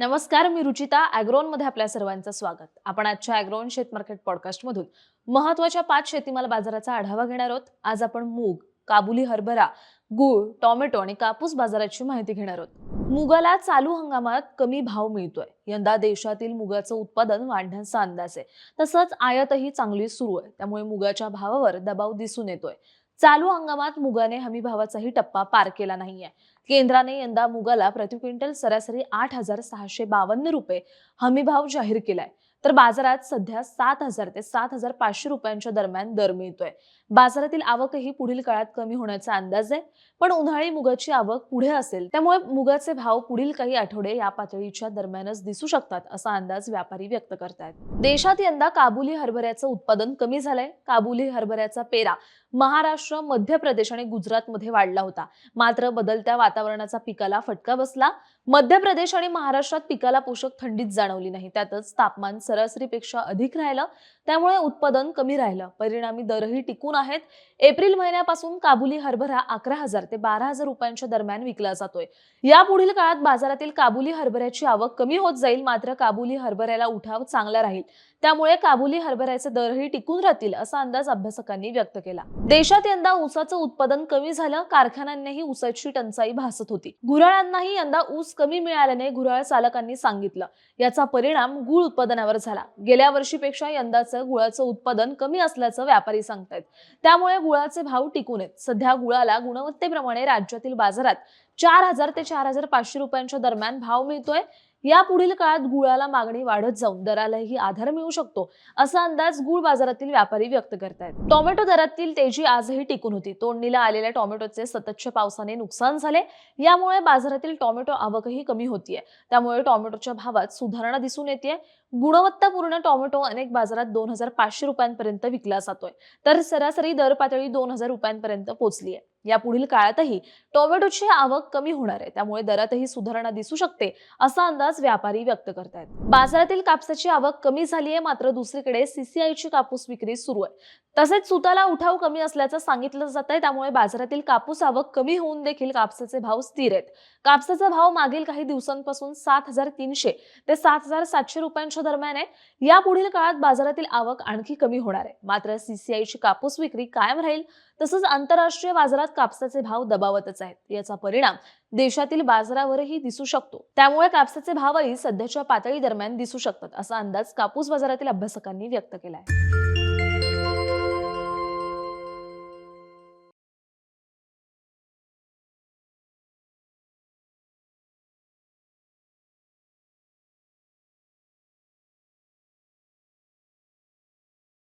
नमस्कार मी रुचिता अॅग्रोनमध्ये आपल्या सर्वांचं स्वागत. आपण आजच्या अॅग्रोन शेत मार्केट पॉडकास्ट मधून महत्त्वाच्या पाच शेतीमाल बाजाराचा आढावा घेणार आहोत. आज आपण मूग काबुली हरभरा गूळ टोमॅटो आणि कापूस बाजाराची माहिती घेणार आहोत. मुगाला चालू हंगामात कमी भाव मिळतोय. यंदा देशातील मुगाचं उत्पादन वाढण्याचा अंदाज आहे. तसंच आयातही चांगली सुरू आहे. त्यामुळे मुगाच्या भावावर दबाव दिसून येतोय. चालू हंगामात मुगाने हमी भावाचाही टप्पा पार केला नाहीये. केंद्राने यंदा मुगाला प्रति क्विंटल सरासरी आठ हजार सहाशे बावन्न रुपये हमीभाव जाहीर केलाय. तर बाजारात सध्या सात हजार ते सात हजार पाचशे रुपयांच्या दरम्यान दर मिळतोय. बाजारातील आवकही पुढील काळात कमी होण्याचा अंदाज आहे. पण उन्हाळी मुगाची आवक पुढे असेल त्यामुळे मुगाचे भाव पुढील काही आठवडे या पातळीच्या दरम्यानच दिसू शकतात असा अंदाज व्यापारी व्यक्त करतायत. देशात यंदा काबुली हरभऱ्याचं उत्पादन कमी झालंय. काबुली हरभऱ्याचा पेरा महाराष्ट्र मध्य प्रदेश आणि गुजरातमध्ये वाढला होता. मात्र बदलत्या वातावरणाचा पिकाला फटका बसला. मध्य प्रदेश आणि महाराष्ट्रात पिकाला पोषक थंडीत जाणवली नाही. त्यातच तापमान सरासरीपेक्षा अधिक राहिलं त्यामुळे उत्पादन कमी राहिलं. परिणामी दरही टिकून आहेत. एप्रिल महिन्यापासून काबुली हरभरा अकरा हजार ते बारा हजार रुपयांच्या दरम्यान विकला जातोय. या पुढील काळात बाजारातील काबुली हरभऱ्याची आवक कमी होत जाईल मात्र काबुली हरभऱ्याला उठाव चांगला राहील. त्यामुळे काबुली हरभऱ्याचे दरही टिकून राहतील असा अंदाज अभ्यासकांनी व्यक्त केला. देशात यंदा ऊसाचं उत्पादन कमी झालं कारखान्यांनीही ऊसाची टंचाई भासत होती. गुऱ्हाळांनाही यंदा ऊस कमी मिळाल्याने गुऱ्हाळ चालकांनी सांगितलं. याचा परिणाम गुळ उत्पादनावर झाला. गेल्या वर्षीपेक्षा यंदाचं गुळाचं उत्पादन कमी असल्याचं व्यापारी सांगतायत. त्यामुळे गुळाचे भाव टिकून आहेत. सध्या गुळाला गुणवत्तेप्रमाणे राज्यातील बाजारात चार हजार ते चार हजार पाचशे रुपयांच्या दरम्यान भाव मिळतोय. या पुढील काळात गुळाला मागणी वाढत जाऊन दरालाही आधार मिळू शकतो असा अंदाज गुळ बाजारातील व्यापारी व्यक्त करतायत. टोमॅटो दरातील तेजी आजही टिकून होती. तोडणीला आलेल्या टोमॅटोचे सततच्या पावसाने नुकसान झाले. यामुळे बाजारातील टोमॅटो आवकही कमी होतीये. त्यामुळे टोमॅटोच्या भावात सुधारणा दिसून येते गुणवत्तापूर्ण टोमॅटो अनेक बाजारात दोन हजार पाचशे रुपयांपर्यंत विकला जातोय. तर सरासरी दर पातळी दोन हजार रुपयांपर्यंत पोहोचली आहे या पुढील काळातही टोमॅटोची आवक कमी होणार आहे. त्यामुळे दरातही सुधारणा दिसू शकते असा अंदाज व्यापारी व्यक्त करतायत. बाजारातील कापसाची आवक कमी झाली आहे मात्र दुसरीकडे सीसीआयची कापूस विक्री सुरू आहे. तसेच सुताला उठाव कमी असल्याचं सांगितलं जात आहे. त्यामुळे बाजारातील कापूस आवक कमी होऊन देखील कापसाचे भाव स्थिर आहेत. कापसाचा भाव मागील काही दिवसांपासून सात हजार तीनशे ते सात हजार सातशे रुपयांच्या दरम्यान आहे. या पुढील काळात बाजारातील आवक आणखी कमी होणार आहे. मात्र सीसीआयची कापूस विक्री कायम राहील तसंच आंतरराष्ट्रीय बाजारात कापसाचे भाव दबावतच आहेत. याचा परिणाम देशातील बाजारावरही दिसू शकतो. त्यामुळे कापसाचे भावही सध्याच्या पातळी दरम्यान दिसू शकतात असा अंदाज कापूस बाजारातील अभ्यासकांनी व्यक्त केला आहे